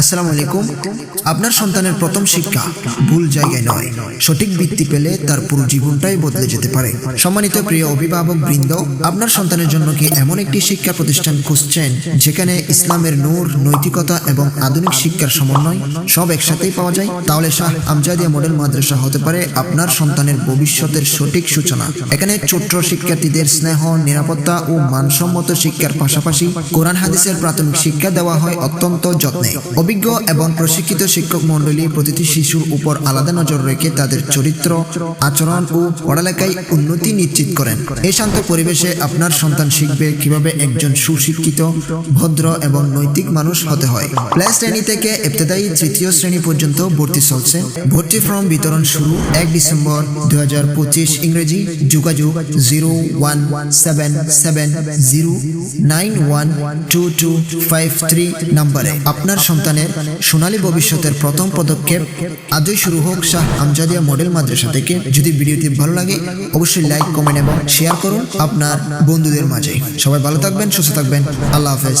আসসালামু আলাইকুম। আপনার সন্তানের প্রথম শিক্ষা ভুল জায়গায় নয়। সঠিক ভিত্তি পেলে তার পুরো জীবনটাই বদলে যেতে পারে। সম্মানিত প্রিয় অভিভাবক বৃন্দ, আপনার সন্তানের জন্য কি এমন একটি শিক্ষা প্রতিষ্ঠান খুঁজছেন যেখানে ইসলামের নূর, নৈতিকতা এবং আধুনিক শিক্ষার সমন্বয় সব একসাথেই পাওয়া যায়? তাহলে শাহ আমজাদিয়া মডেল মাদ্রাসা হতে পারে আপনার সন্তানের ভবিষ্যতের সঠিক সূচনা। এখানে ছোট্ট শিক্ষার্থীদের স্নেহ, নিরাপত্তা ও মানসম্মত শিক্ষার পাশাপাশি কোরআন হাদিসের প্রাথমিক শিক্ষা দেওয়া হয় অত্যন্ত যত্নে। অভিজ্ঞ এবং প্রশিক্ষিত শিক্ষক মণ্ডলী প্রতিটি শিশুর উপর আলাদা নজর রেখে তাদের চরিত্র, আচরণ ও পড়ালেখায় উন্নতি নিশ্চিত করেন। এই শান্ত পরিবেশে আপনার সন্তান শিখবে কীভাবে একজন সুশিক্ষিত, ভদ্র এবং নৈতিক মানুষ হতে হয়। প্লে শ্রেণি থেকে ইবতদায়ী তৃতীয় শ্রেণি পর্যন্ত ভর্তি চলছে। ভর্তি ফর্ম বিতরণ শুরু এক ডিসেম্বর দু ইংরেজি। যোগাযোগ zero one seven seven zero nine one two two five three নাম্বারে। আপনার সন্তানের সোনালী ভবিষ্যতের প্রথম পদক্ষেপ আজই শুরু হোক শাহ আমজাদিয়া মডেল মাদ্রাসা থেকে। যদি ভিডিওটি ভালো লাগে, অবশ্যই লাইক কমেন্ট এবং শেয়ার করুন আপনার বন্ধুদের মাঝে। সবাই ভালো থাকবেন, সুস্থ থাকবেন। আল্লাহ হাফেজ।